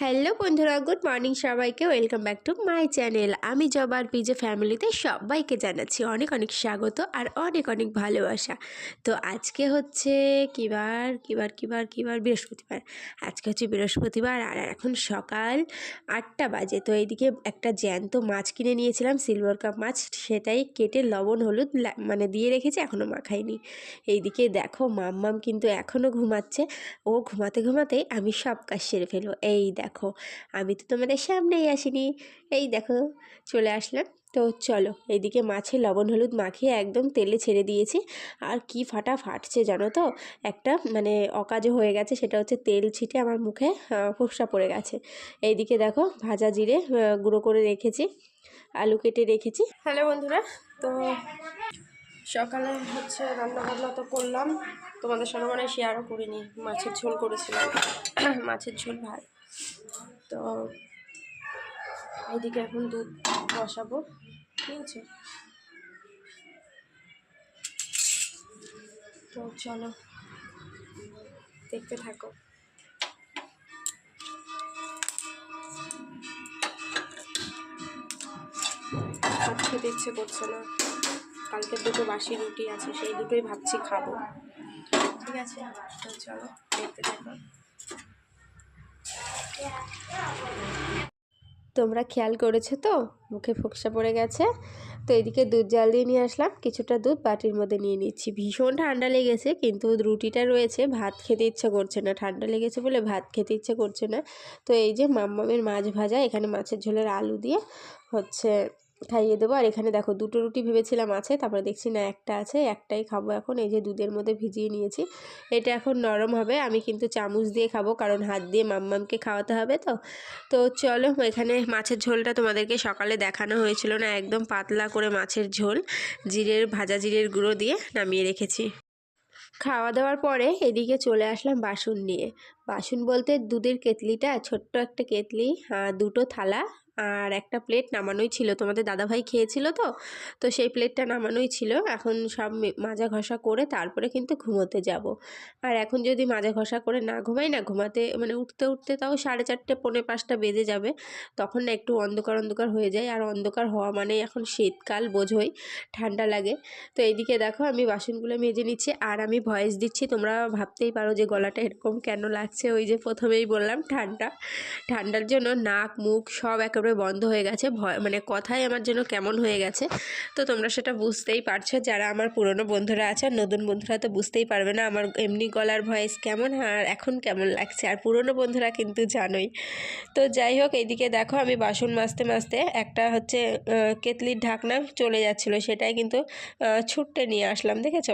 Hello বন্ধুরা, good morning সবাইকে। Welcome back to my channel. আমি জবার পিজে ফ্যামিলিতে সবাইকে জানাচ্ছি অনেক অনেক স্বাগত আর অনেক অনেক ভালোবাসা। তো আজকে হচ্ছে কিবার কিবার কিবার কিবার বৃহস্পতিবার। আজকে হচ্ছে বৃহস্পতিবার আর এখন সকাল আটটা বাজে। তো এইদিকে একটা জ্যান্ত মাছ কিনে নিয়েছিলাম সিলভার কাপ মাছ। সেটাই কেটে লবণ, হলুদ মানে দিয়ে রেখেছি এখনও মাখাইনি এইদিকে দেখো মাম্মাম কিন্তু এখনও ঘুমাচ্ছে। ও ঘুমাতে ঘুমাতে আমি সব কাজ সেরে ফেলব। এই দেখো আমি তো তোমাদের সামনেই আসিনি। এই দেখো, চলে আসলাম। তো চলো এইদিকে মাছে লবণ হলুদ মাখিয়ে একদম তেলে ছেড়ে দিয়েছি। আর কি ফাটা ফাটছে জানো তো? একটা মানে অকাজও হয়ে গেছে, সেটা হচ্ছে তেল ছিটে আমার মুখে ফোসকা পড়ে গেছে। এইদিকে দেখো, ভাজা জিরে গুঁড়ো করে রেখেছি, আলু কেটে রেখেছি। হ্যালো বন্ধুরা, তো সকালে হচ্ছে রান্না বান্না তো করলাম। তোমাদের সঙ্গে মানে শেয়ারও করিনি, মাছের ঝোল করেছিলাম। মাছের ঝোল ভাত। তো এইদিকে এখন দুধ বসাবো, ঠিক আছে? তো চলো, দেখতে থাকো। ভাত ইচ্ছে করছে না। কালকে দুটো বাসি রুটি আছে, সেই দুটোই ভাবছি খাব। ঠিক আছে? চলো, দেখতে থাকো। তোমরা খেয়াল করেছ তো? মুখে ফোকসা পড়ে গেছে। তো এদিকে দুধ জাল দিয়ে নিয়ে আসলাম। কিছুটা দুধ বাটির মধ্যে নিয়ে নিচ্ছি। ভীষণ ঠান্ডা লেগেছে, কিন্তু রুটিটা রয়েছে। ভাত খেতে ইচ্ছা করছে না। ঠান্ডা লেগেছে বলে ভাত খেতে ইচ্ছে করছে না। তো এই যে মাম্মামের মাছ ভাজা, এখানে মাছের ঝোলের আলু দিয়ে হচ্ছে খাইয়ে দেবো। আর এখানে দেখো দুটো রুটি ভেবেছিলাম আছে, তারপরে দেখছি না একটা আছে, একটাই খাব এখন। এই যে দুধের মধ্যে ভিজিয়ে নিয়েছি, এটা এখন নরম হবে। আমি কিন্তু চামচ দিয়ে খাব, কারণ হাত দিয়ে মাম্মামকে খাওয়াতে হবে তো। তো চলো, এখানে মাছের ঝোলটা তোমাদেরকে সকালে দেখানো হয়েছিল না, একদম পাতলা করে মাছের ঝোল। জিরের, ভাজা জিরের গুঁড়ো দিয়ে নামিয়ে রেখেছি। খাওয়া দাওয়ার পরে এদিকে চলে আসলাম বাসন নিয়ে। বাসন বলতে দুধের কেতলিটা ছোট্ট একটা কেতলি দুটো থালা আর একটা প্লেট নামানোই ছিল। তোমাদের দাদাভাই খেয়েছিল তো? তো সেই প্লেটটা নামানোই ছিল। এখন সব মাজা ঘষা করে তারপরে কিন্তু ঘুমোতে যাব। আর এখন যদি মাজা ঘষা করে না ঘুমাই না, ঘুমাতে মানে উঠতে উঠতে তাও সাড়ে চারটে, পৌনে পাঁচটা বেজে যাবে। তখন না একটু অন্ধকার অন্ধকার হয়ে যায়। আর অন্ধকার হওয়া মানে এখন শীতকাল বোঝোই, ঠান্ডা লাগে। তো এইদিকে দেখো, আমি বাসনগুলো মেজে নিচ্ছি। আর আমি ভয়েস দিচ্ছি। তোমরা ভাবতেই পারো যে গলাটা এরকম কেন লাগছে। ওই যে প্রথমেই বললাম, ঠান্ডা। ঠান্ডার জন্য নাক, মুখ সব একেবারে বন্ধ হয়ে গেছে। ভয় মানে কথাই আমার জন্য কেমন হয়ে গেছে। তো তোমরা সেটা বুঝতেই পারছ। যারা আমার পুরনো বন্ধুরা আছে আর নতুন বন্ধুরা তো বুঝতেই পারবে না আমার এমনি গলার ভয়েস কেমন আর এখন কেমন লাগছে। আর পুরনো বন্ধুরা কিন্তু জানোই। তো যাই হোক, এইদিকে দেখো আমি বাসন মাজতে মাজতে একটা হচ্ছে কেতলির ঢাকনা চলে যাচ্ছিল। সেটাই কিন্তু ছুট্টে নিয়ে আসলাম, দেখেছ?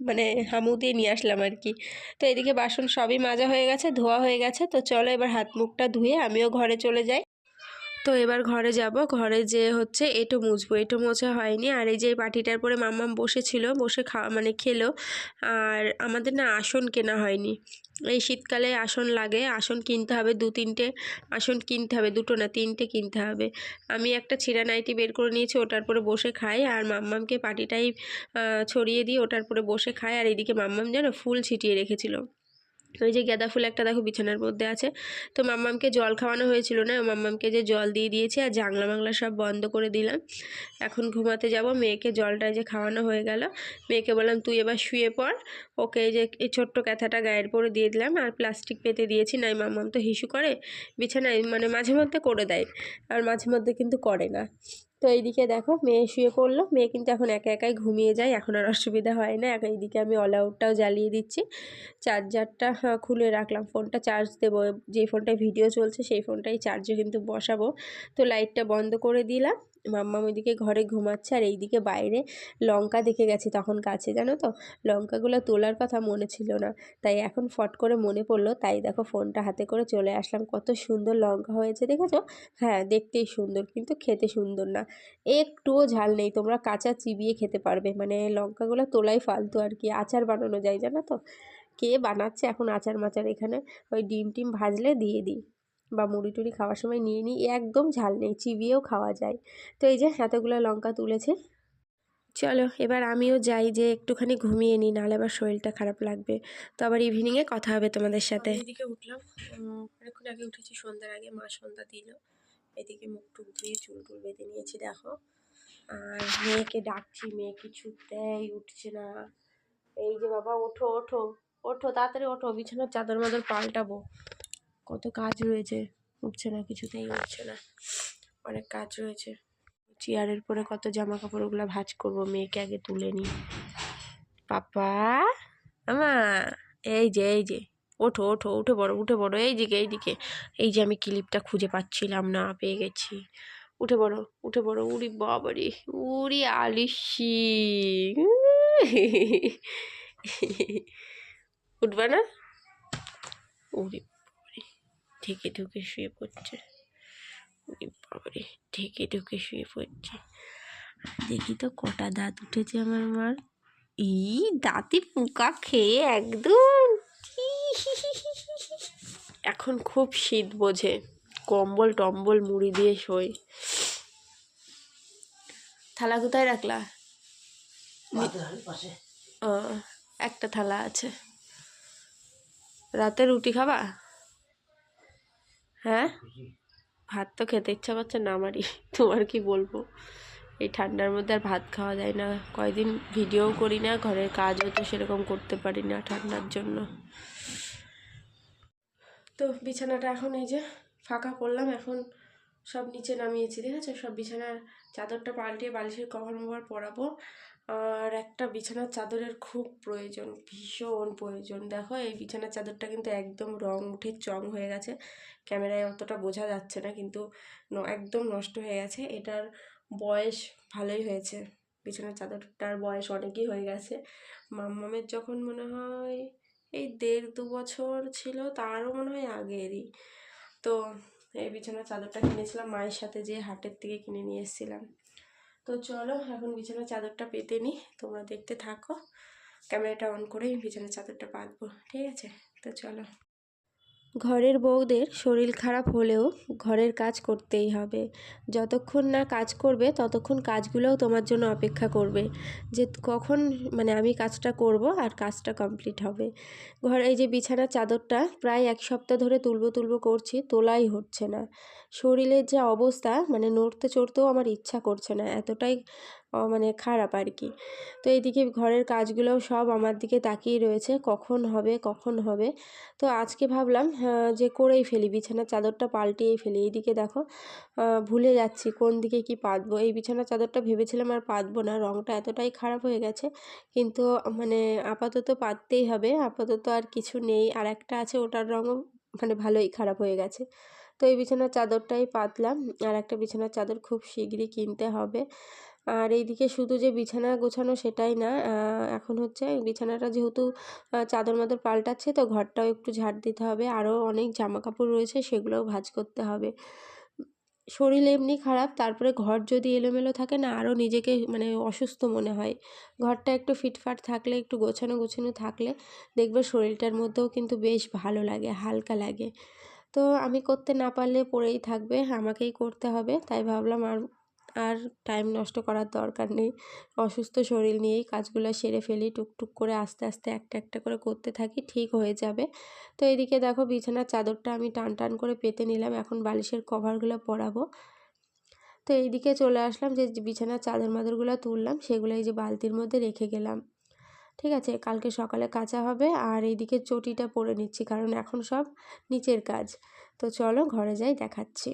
মানে হামু দিয়ে নিয়ে আসলাম আর কি। তো এদিকে বাসন সবই মাজা হয়ে গেছে, ধোয়া হয়ে গেছে। তো চলো এবার হাত মুখটা ধুয়ে আমিও ঘরে চলে যাই। তো এবার ঘরে যাব। ঘরে যে হচ্ছে এটো মুছবো। এটো মোছা হয়নি। আর এই যে পাটিটার পরে মাম্মাম বসেছিল, বসে খাওয়া মানে খেলো। আর আমাদের না আসন কেনা হয়নি। এই শীতকালে আসন লাগে। আসন কিনতে হবে। দু তিনটে আসন কিনতে হবে। দুটো না তিনটে কিনতে হবে। আমি একটা ছিঁড়া নাইটি বের করে নিয়েছি, ওটার পরে বসে খাই। আর মাম্মামকে পাটিটাই ছড়িয়ে দিয়ে ওটার পরে বসে খাই। আর এদিকে মাম্মাম যেন ফুল ছিটিয়ে রেখেছিল। ওই যে গাঁদা ফুল একটা দেখো বিছানার মধ্যে আছে। তো মাম্মামকে জল খাওয়ানো হয়েছিল না মাম্মামকে যে জল দিয়ে দিয়েছি আর জাংলা মাংলা সব বন্ধ করে দিলাম। এখন ঘুমাতে যাব, মেয়েকে জলটা যে খাওয়ানো হয়ে গেল। মেয়েকে বললাম, তুই এবার শুয়ে পড়, ওকে যে এই ছোট্ট ক্যাথাটা গায়ের পরে দিয়ে দিলাম আর প্লাস্টিক পেতে দিয়েছি, নাই মাম্মাম তো হিসু করে, বিছানায় মানে মাঝে মধ্যে করে দেয়, আর মাঝে মধ্যে কিন্তু করে না। তো এইদিকে দেখো মেয়ে শুয়ে পড়ল। মেয়ে কিন্তু এখন একা একাই ঘুমিয়ে যায়, এখন আর অসুবিধা হয় না। এখন এইদিকে আমি অল আউটটাও জ্বালিয়ে দিচ্ছি। চার্জারটা খুলে রাখলাম। ফোনটা চার্জ দেবো। যে ফোনটায় ভিডিও চলছে সেই ফোনটাই চার্জে কিন্তু বসাবো। তো লাইটটা বন্ধ করে দিলাম। মাম্মাম ওইদিকে ঘরে ঘুমাচ্ছে আর এইদিকে বাইরে লঙ্কা দেখে গেছি তখন কাছে, জানো তো? লঙ্কাগুলো তোলার কথা মনে ছিল না। তাই এখন ফট করে মনে পড়ল, তাই দেখো ফোনটা হাতে করে চলে আসলাম। কত সুন্দর লঙ্কা হয়েছে, দেখেছ? হ্যাঁ দেখতেই সুন্দর, কিন্তু খেতে সুন্দর না। একটুও ঝাল নেই, তোমরা কাঁচা চিবিয়ে খেতে পারবে। মানে লঙ্কাগুলো তোলাই ফালতু আর কি, আচার বানানো যায়, জানো তো? কে বানাচ্ছে এখন আচার মাচার এখানে? ওই ডিম টিম ভাজলে দিয়ে দিই। বা মুড়ি টুড়ি খাওয়ার সময় নিয়ে নিই একদম ঝাল নেই, চিবিয়েও খাওয়া যায়। তো এই যে এতগুলো লঙ্কা তুলেছে। চলো, এবার আমিও যাই যে একটুখানি ঘুমিয়ে নিই, নাহলে আবার শরীরটা খারাপ লাগবে। তো আবার ইভিনিংয়ে কথা হবে তোমাদের সাথে। এদিকে উঠলাম অনেকক্ষণ আগে উঠেছি, সন্ধ্যার আগে মা সন্ধ্যা দিল। এদিকে মুখ টুক ধুয়ে চুল টুল বেঁধে নিয়েছি, দেখো। আর মেয়েকে ডাকছি, মেয়ে কিছুতেই উঠছে না। এই যে বাবা, ওঠো ওঠো ওঠো, তাড়াতাড়ি ওঠো, বিছানার চাদর মাদর পাল্টাবো। কত কাজ রয়েছে। উঠছে না, কিছুতেই উঠছে না। অনেক কাজ রয়েছে। চেয়ারের পরে কত জামা কাপড় ওগুলো ভাজ করব, মেয়েকে আগে তুলে নিই। পাপা আমা এই যে এই যে, ওঠো ওঠো, উঠে পড়ো উঠে পড়ো, এই দিকে এই দিকে। এই যে আমি ক্লিপটা খুঁজে পাচ্ছিলাম না, পেয়ে গেছি। উঠে পড়ো উঠে পড়ো, উড়ি বাবারি, উড়ি আলিসি। উঠবা না? উড়ি ঢেকে ঢুকে শুয়ে পড়ছে। বাবারি ঢেকে ঢুকে শুয়ে পড়ছে। দেখি তো কটা দাঁত উঠেছে আমার মার। ই দাঁতে পোকা খেয়ে একদম এখন খুব শীত বোঝে। কম্বল টম্বল মুড়ি দিয়ে শোয়। থালা কোথায় রাখলা? ও একটা থালা আছে। রাতে রুটি খাবা? হ্যাঁ? ভাত তো খেতে ইচ্ছা করছে না আমারই। তোমার কি বলব? এই ঠান্ডার মধ্যে আর ভাত খাওয়া যায় না। কয়দিন ভিডিও করি না ঘরের কাজও তো সেরকম করতে পারি না ঠান্ডার জন্য। তো বিছানাটা এখন এই যে ফাঁকা করলাম এখন সব নিচে নামিয়েছি ঠিক আছে? সব বিছানার চাদরটা পাল্টিয়ে বালিশের কভার মভার পরাবো। আর একটা বিছানার চাদরের খুব প্রয়োজন, ভীষণ প্রয়োজন। দেখো, এই বিছানার চাদরটা কিন্তু একদম রং উঠে চং হয়ে গেছে। ক্যামেরায় অতটা বোঝা যাচ্ছে না, কিন্তু একদম নষ্ট হয়ে গেছে। এটার বয়স ভালোই হয়েছে। বিছানার চাদরটার বয়স অনেকই হয়ে গেছে। মাম্মামের যখন মনে হয় এই দেড় দু বছর ছিল, তারও মনে হয় আগেরই। তো এই বিছানার চাদরটা কিনেছিলাম, মায়ের সাথে যে হাটের থেকে কিনে নিয়ে এসেছিলাম। তো চলো, এখন বিছানার চাদরটা পেতে নিই তোমরা দেখতে থাকো। ক্যামেরাটা অন করে বিছানার চাদরটা পাতবো, ঠিক আছে? তো চলো। ঘরের বউদের শরীর খারাপ হলেও ঘরের কাজ করতেই হবে। যতক্ষণ না কাজ করবে, ততক্ষণ কাজগুলোও তোমার জন্য অপেক্ষা করবে। যে কখন মানে আমি কাজটা করব আর কাজটা কমপ্লিট হবে। ঘরে এই যে বিছানার চাদরটা, প্রায় এক সপ্তাহ ধরে তুলবো তুলবো করছি, তোলাই হচ্ছে না। শরীরের যে অবস্থা মানে নড়তে চড়তেও আমার ইচ্ছা করছে না, এতটাই মানে খারাপ আর কি। তো এইদিকে ঘরের কাজগুলোও সব আমার দিকে তাকিয়ে রয়েছে, কখন হবে কখন হবে। তো আজকে ভাবলাম যে করেই ফেলি, বিছানার চাদরটা পাল্টিয়েই ফেলি। এইদিকে দেখো ভুলে যাচ্ছি কোন দিকে কি পাতবো। এই বিছানার চাদরটা ভেবেছিলাম আর পাতবো না রঙটা এতটাই খারাপ হয়ে গেছে। কিন্তু মানে আপাতত পাততেই হবে, আপাতত আর কিছু নেই। আর একটা আছে, ওটার রঙও মানে ভালোই খারাপ হয়ে গেছে। তো এই বিছানার চাদরটাই পাতলাম। আর একটা বিছানার চাদর খুব শিগগিরই কিনতে হবে। আর এইদিকে শুধু যে বিছানা গোছানো সেটাই না এখন হচ্ছে বিছানাটা যেহেতু চাদর মাদর পাল্টাচ্ছে, তো ঘরটাও একটু ঝাড় দিতে হবে। আরও অনেক জামা কাপড় রয়েছে, সেগুলোও ভাঁজ করতে হবে। শরীর এমনি খারাপ, তারপরে ঘর যদি এলোমেলো থাকে না আরও নিজেকে মানে অসুস্থ মনে হয়। ঘরটা একটু ফিটফাট থাকলে, একটু গোছানো গোছানো থাকলে, দেখবে শরীরটার মধ্যেও কিন্তু বেশ ভালো লাগে, হালকা লাগে। তো আমি করতে না পারলে পড়েই থাকবে, আমাকেই করতে হবে। তাই ভাবলাম আর আর টাইম নষ্ট করার দরকার নেই। অসুস্থ শরীর নিয়েই কাজগুলো সেরে ফেলি, টুকটুক করে আস্তে আস্তে একটা একটা করে করতে থাকি, ঠিক হয়ে যাবে। তো এদিকে দেখো বিছানার চাদরটা আমি টান টান করে পেতে নিলাম, এখন বালিশের কভারগুলো পরাবো। তো এইদিকে চলে আসলাম, যে বিছানার চাদর মাদরগুলো তুললাম, সেগুলো এই যে বালতির মধ্যে রেখে গেলাম। ঠিক আছে, কালকে সকালে কাচা হবে আর এইদিকে চটিটা পরে নিচ্ছি, কারণ এখন সব নিচের কাজ। তো চলো ঘরে যাই, দেখাচ্ছি।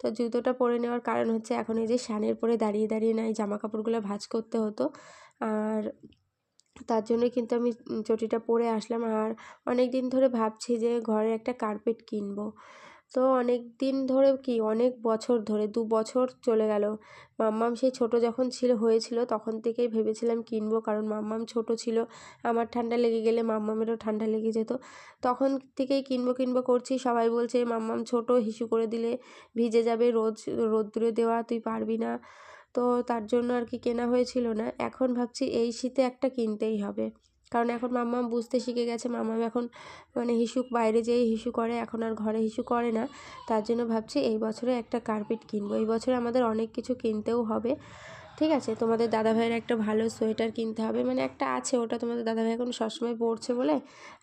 তো জুতোটা পরে নেওয়ার কারণ হচ্ছে এখন এই যে শানের পরে দাঁড়িয়ে দাঁড়িয়ে না এই জামা কাপড়গুলো ভাজ করতে হতো। আর তার জন্যই কিন্তু আমি চটিটা পরে আসলাম। আর অনেক দিন ধরে ভাবছি যে ঘরে একটা কার্পেট কিনবো। তো অনেক দিন ধরে কি, অনেক বছর ধরে, দু বছর চলে গেল। মাম্মাম সেই ছোট যখন ছিল, হয়েছিল, তখন থেকেই ভেবেছিলাম কিনবো, কারণ মাম্মাম ছোট ছিল, আমার ঠান্ডা লেগে গেলে মাম্মামেরও ঠান্ডা লেগে যেত। তখন থেকেই কিনবো কিনবো করছি, সবাই বলছে, মাম্মাম ছোট, হিসু করে দিলে ভিজে যাবে, রোজ রোদ্দুরে দেওয়া, তুই পারবি না। তো তার জন্য আর কি কেনা হয়েছিল না। এখন ভাবছি, এই শীতে একটা কিনতেই হবে। কারণ এখন মাম্মাম বুঝতে শিখে গেছে মাম্মাম এখন মানে হিসু বাইরে যেয়ে হিসু করে, এখন আর ঘরে হিসু করে না। তার জন্য ভাবছি এই বছরে একটা কার্পেট কিনবো। এই বছরে আমাদের অনেক কিছু কিনতেও হবে। ঠিক আছে? তোমাদের দাদাভাইয়ের একটা ভালো সোয়েটার কিনতে হবে। মানে একটা আছে, ওটা তোমাদের দাদাভাই এখন সবসময় পরছে বলে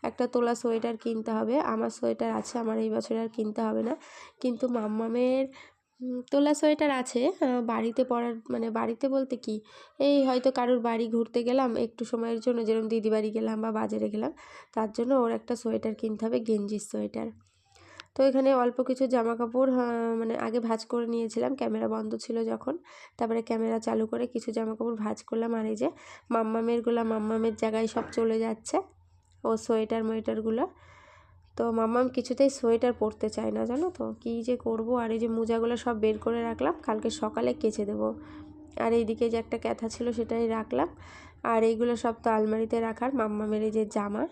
একটা তোলা সোয়েটার কিনতে হবে। আমার সোয়েটার আছে, আমার এই বছর আর কিনতে হবে না। কিন্তু মাম্মামের তোলা সোয়েটার আছে বাড়িতে পরার মানে বাড়িতে বলতে কি, এই হয়তো কারোর বাড়ি ঘুরতে গেলাম, একটু সময়ের জন্য, যেরকম দিদি বাড়ি গেলাম বা বাজারে গেলাম, তার জন্য ওর একটা সোয়েটার কিনতে হবে, গেঞ্জির সোয়েটার। তো এখানে অল্প কিছু জামা কাপড় মানে আগে ভাঁজ করে নিয়েছিলাম, ক্যামেরা বন্ধ ছিল যখন, তারপরে ক্যামেরা চালু করে কিছু জামা কাপড় ভাঁজ করলাম, আর এই যে মাম্মামেরগুলো মাম্মামের জায়গায় সব চলে যাচ্ছে, ও সোয়েটার, মোয়েটারগুলো। তো মাম্মাম কিছুতেই সোয়েটার পরতে চায় না, জানো তো? কী যে করব? আর এই যে মোজাগুলো সব বের করে রাখলাম, কালকে সকালে কেচে দেবো। আর এইদিকে যে একটা ক্যাথা ছিল সেটাই রাখলাম। আর এইগুলো সব তো আলমারিতে রাখার মাম্মামের এই যে জামা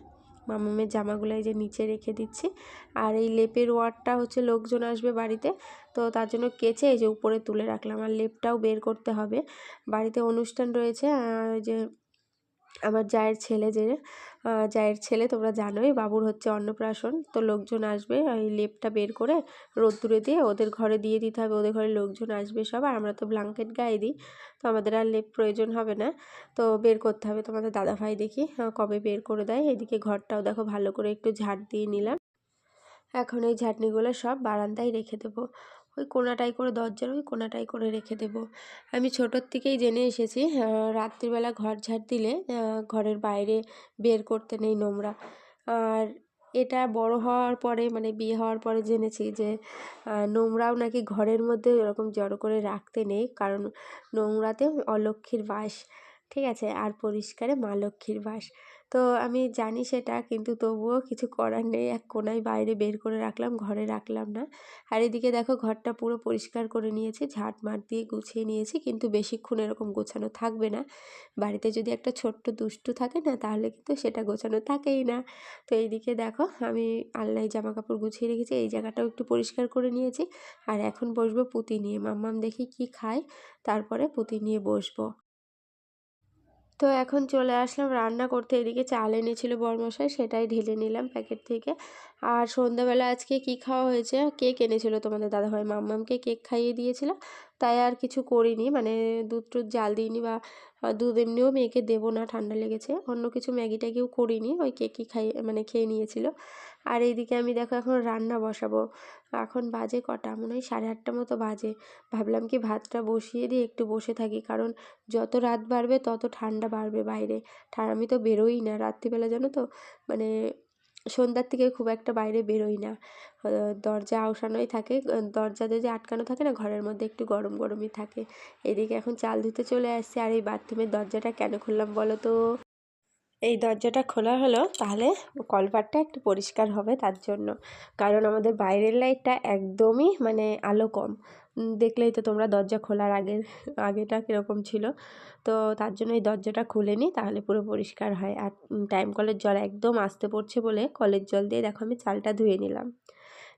মামামের জামাগুলো এই যে নিচে রেখে দিচ্ছি। আর এই লেপের ওয়ারটা হচ্ছে লোকজন আসবে বাড়িতে, তো তার জন্য কেচে এই যে উপরে তুলে রাখলাম। আর লেপটাও বের করতে হবে। বাড়িতে অনুষ্ঠান রয়েছে যে আমার জায়ের ছেলে যে জায়ের ছেলে তোমরা জানোই বাবুর হচ্ছে অন্নপ্রাশন। তো লোকজন আসবে ওই লেপটা বের করে রোদ্দুরে দিয়ে ওদের ঘরে দিয়ে দিতে হবে। ওদের ঘরে লোকজন আসবে সব আর আমরা তো ব্ল্যাঙ্কেট গায়ে দিই। তো আমাদের আর লেপ প্রয়োজন হবে না। তো বের করতে হবে তোমাদের দাদাভাই দেখি কবে বের করে দেয়। এদিকে ঘরটাও দেখো ভালো করে একটু ঝাড় দিয়ে নিলাম। এখন এই ঝাঁটনিগুলো সব বারান্দায় রেখে দেবো। ওই কোনাটাই করে দরজার ওই কোনাটাই করে রেখে দেবো। আমি ছোটোর থেকেই জেনে এসেছি রাত্রিবেলা ঘর ঝাড় দিলে ঘরের বাইরে বের করতে নেই নোংরা। আর এটা বড় হওয়ার পরে মানে বিয়ে হওয়ার পরে জেনেছি যে নোংরাও নাকি ঘরের মধ্যে এরকম জড়ো করে রাখতে নেই, কারণ নোংরাতে অলক্ষ্মীর বাস, ঠিক আছে? আর পরিষ্কারে মা লক্ষ্মীর বাস। তো আমি জানি সেটা কিন্তু তবুও কিছু করার নেই। এক কোনায় বাইরে বের করে রাখলাম, ঘরে রাখলাম না। আর এদিকে দেখো ঘরটা পুরো পরিষ্কার করে নিয়েছি, ঝাঁট মাট দিয়ে গুছিয়ে নিয়েছি, কিন্তু বেশিক্ষণ এরকম গোছানো থাকবে না। বাড়িতে যদি একটা ছোট্ট দুষ্টু থাকে না, তাহলে কিন্তু সেটা গোছানো থাকেই না। তো এইদিকে দেখো আমি আলনায় জামা কাপড় গুছিয়ে রেখেছি, এই জায়গাটাও একটু পরিষ্কার করে নিয়েছি। আর এখন বসবো পুঁতি নিয়ে। মাম্মাম দেখি কি খায়, তারপরে পুঁতি নিয়ে বসবো। তো এখন চলে আসলাম রান্না করতে। এদিকে চাল এনেছিল বরমশাই, সেটাই ঢেলে নিলাম প্যাকেট থেকে। আর সন্ধ্যাবেলা আজকে কি খাওয়া হয়েছে? কেক এনেছিল তোমাদের দাদাভাই। মাম্মামকে কেক খাইয়ে দিয়েছিল, তাই আর কিছু করিনি। মানে দুধ টুধ জাল দিইনি বা দুধ এমনিও মেয়েকে দেবো না, ঠান্ডা লেগেছে। অন্য কিছু ম্যাগি ট্যাগিও করিনি, ওই কেকই খাইয়ে মানে খেয়ে নিয়েছিল। আর এইদিকে আমি দেখো এখন রান্না বসাবো। এখন বাজে কটা? মনে হয় সাড়ে আটটা মতো বাজে। ভাবলাম কি ভাতটা বসিয়ে দিয়ে একটু বসে থাকি, কারণ যত রাত বাড়বে তত ঠান্ডা বাড়বে বাইরে। আমি তো বেরোই না রাত্রিবেলা, জানো তো? মানে সন্ধ্যার থেকে খুব একটা বাইরে বেরোই না। দরজা আউসানোই থাকে। দরজা যদি আটকানো থাকে না, ঘরের মধ্যে একটু গরম গরমই থাকে। এদিকে এখন চাল ধুতে চলে আসছে, আর এই বাথরুমের দরজাটা কেন খুললাম বলো তো? এই দরজাটা খোলা হলো, তাহলে কলপাটটা একটু পরিষ্কার হবে তার জন্য। কারণ আমাদের বাইরের লাইটটা একদমই মানে আলো কম। দেখলেই তো তোমরা দরজা খোলার আগের, আগেটা কীরকম ছিল। তো তার জন্য এই দরজাটা খুলে নিই, তাহলে পুরো পরিষ্কার হয়। আর টাইম কলের জল একদম আসতে পড়ছে বলে কলের জল দিয়ে দেখো আমি চালটা ধুয়ে নিলাম।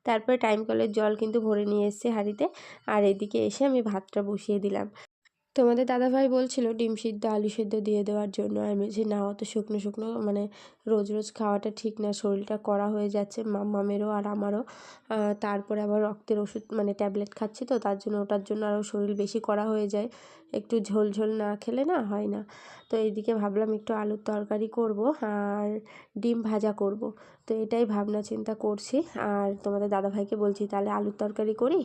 তারপরে টাইম কলের জল কিন্তু ভরে নিয়ে এসেছি হাঁড়িতে। আর এদিকে এসে আমি ভাতটা বসিয়ে দিলাম। তোমাদের দাদাভাই বলছিল ডিম সিদ্ধ, আলু সিদ্ধ দিয়ে দেওয়ার জন্য। আমি বলছি না অত শুকনো শুকনো মানে রোজ রোজ খাওয়াটা ঠিক না। শরীরটা করা হয়ে যাচ্ছে মাম্মামেরও আর আমারও। তারপরে আবার রক্তের ওষুধ মানে ট্যাবলেট খাচ্ছি তো, তার জন্য ওটার জন্য আরও শরীর বেশি করা হয়ে যায়। একটু ঝোল ঝোল না খেলে না হয় না। তো এইদিকে ভাবলাম একটু আলুর তরকারি করব আর ডিম ভাজা করব। তো এটাই ভাবনা চিন্তা করছি। আর তোমাদের দাদাভাইকে বলছি, তাহলে আলুর তরকারি করি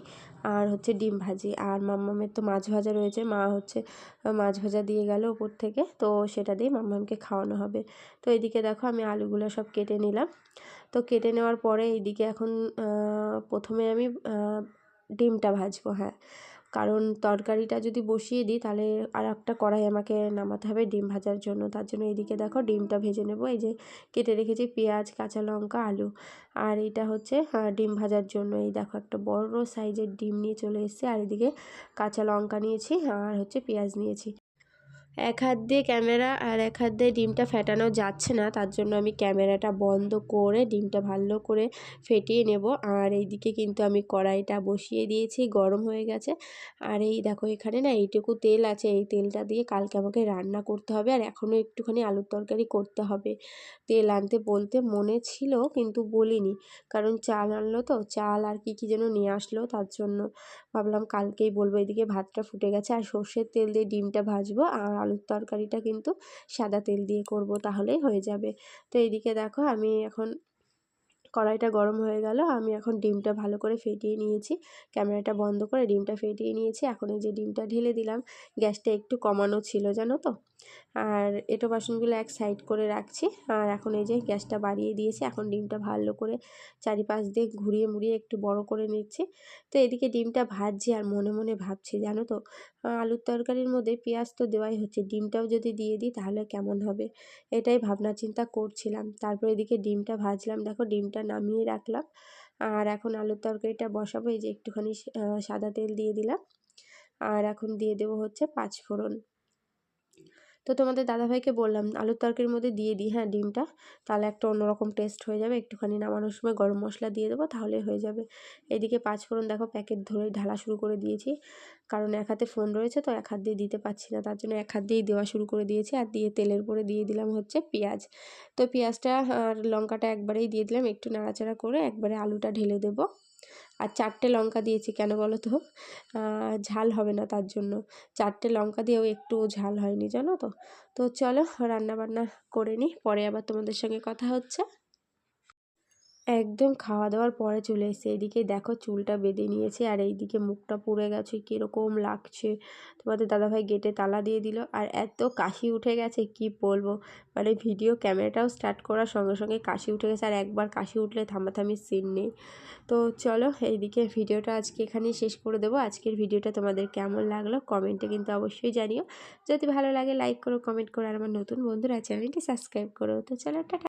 আর হচ্ছে ডিম ভাজি। আর মাম্মামের তো মাছ ভাজা রয়েছে, মা হচ্ছে মাছ ভাজা দিয়ে গেল উপর থেকে, তো সেটা দিয়ে মাম্মামকে খাওয়ানো হবে। তো এদিকে দেখো আমি আলুগুলো সব কেটে নিলাম। তো কেটে নেওয়ার পরে এইদিকে এখন প্রথমে আমি ডিমটা ভাজবো হ্যাঁ। কারণ তরকারিটা যদি বসিয়ে দিই, তাহলে আর একটা কড়াই আমাকে নামাতে হবে ডিম ভাজার জন্য। তার জন্য এদিকে দেখো ডিমটা ভেজে নেব। এই যে কেটে রেখেছি পেঁয়াজ, কাঁচা লঙ্কা, আলু। আর এটা হচ্ছে ডিম ভাজার জন্য। এই দেখো একটা বড় সাইজের ডিম নিয়ে চলে এসেছি। আর এদিকে কাঁচা লঙ্কা নিয়েছি, আর হচ্ছে পেঁয়াজ নিয়েছি। এক হাত দিয়ে ক্যামেরা আর এক হাত দিয়ে ডিমটা ফেটানো যাচ্ছে না, তার জন্য আমি ক্যামেরাটা বন্ধ করে ডিমটা ভালো করে ফেটিয়ে নেব। আর এইদিকে কিন্তু আমি কড়াইটা বসিয়ে দিয়েছি, গরম হয়ে গেছে। আর এই দেখো এখানে না এইটুকু তেল আছে, এই তেলটা দিয়ে কালকে আমাকে রান্না করতে হবে আর এখনও একটুখানি আলুর তরকারি করতে হবে। তেল আনতে বলতে মনে ছিল কিন্তু বলিনি, কারণ চাল আনলো তো, চাল আর কি কী যেন নিয়ে আসলো, তার জন্য ভাবলাম কালকেই বলব, এদিকে ভাতটা ফুটে গেছে আর সর্ষের তেল দিয়ে ডিমটা ভাজবো আর আলুর তরকারিটা কিন্তু সাদা তেল দিয়ে করব, তাহলেই হয়ে যাবে। তো এইদিকে দেখো আমি এখন কড়াইটা গরম হয়ে গেল, আমি এখন ডিমটা ভালো করে ফেটিয়ে নিয়েছি। ক্যামেরাটা বন্ধ করে ডিমটা ফেটিয়ে নিয়েছি। এখন এই যে ডিমটা ঢেলে দিলাম, গ্যাসটা একটু কমানো ছিল, জানো তো? আর এটো বাসনগুলো এক সাইড করে রাখছি। আর এখন এই যে গ্যাসটা বাড়িয়ে দিয়েছি, এখন ডিমটা ভালো করে চারিপাশ দিয়ে ঘুরিয়ে মুড়িয়ে একটু বড় করে নিচ্ছি। তো এদিকে ডিমটা ভাজছি আর মনে মনে ভাবছি, জানো তো আলুর তরকারির মধ্যে পেঁয়াজ তো দেওয়াই হচ্ছে। ডিমটাও যদি দিয়ে দিই তাহলে কেমন হবে? এটাই ভাবনা চিন্তা করছিলাম। তারপর এদিকে ডিমটা ভাজলাম। দেখো ডিমটা নামিয়ে রাখলাম। আর এখন আলুর তরকারিটা বসাবো। এই যে একটুখানি সাদা তেল দিয়ে দিলাম। আর এখন দিয়ে দেবো হচ্ছে পাঁচ ফোড়ন তো তোমাদের দাদাভাইকে বললাম, আলুর তরকারির মধ্যে দিয়ে দিই হ্যাঁ ডিমটা। তাহলে একটা অন্যরকম টেস্ট হয়ে যাবে। একটুখানি নামানোর সময় গরম মশলা দিয়ে দেবো, তাহলে হয়ে যাবে। এদিকে পাঁচফোড়ন দেখো প্যাকেট ধরে ঢালা শুরু করে দিয়েছি। কারণ এক হাতে ফোন রয়েছে, তো এক হাত দিয়ে দিতে পারছি না। তার জন্য এক হাত দিয়েই দেওয়া শুরু করে দিয়েছি। আর দিয়ে তেলের পরে দিয়ে দিলাম হচ্ছে পেঁয়াজ। তো পেঁয়াজটা আর লঙ্কাটা একবারেই দিয়ে দিলাম, একটু নাড়াচাড়া করে একবারে আলুটা ঢেলে দেবো। আর চারটে লঙ্কা দিয়েছি, কেন বলো তো? ঝাল হবে না তার জন্য। চারটে লঙ্কা দিয়েও একটু ঝাল হয়নি, জানো তো? তো চলো, রান্নাবান্না করে নিই, পরে আবার তোমাদের সঙ্গে কথা হচ্ছে। একদম খাওয়া দাওয়ার পরে চলে এসেছে। এদিকে দেখো চুলটা বেঁধে নিয়েছে আর এইদিকে মুখটা পুড়ে গেছে, কীরকম লাগছে। তোমাদের দাদাভাই গেটে তালা দিয়ে দিল আর এত কাশি উঠে গেছে, কি বলব? মানে ভিডিও ক্যামেরাটাও স্টার্ট করার সঙ্গে সঙ্গে কাশি উঠে গেছে আর একবার কাশি উঠলে থামাথামি সিন নেই। তো চলো এইদিকে ভিডিওটা আজকে এখানেই শেষ করে দেবো। আজকের ভিডিওটা তোমাদের কেমন লাগল কমেন্টে কিন্তু অবশ্যই জানিও। যদি ভালো লাগে লাইক করো, কমেন্ট করো আর আমার নতুন বন্ধুরা চ্যানেলটি সাবস্ক্রাইব করো। তো চলো, টাটা।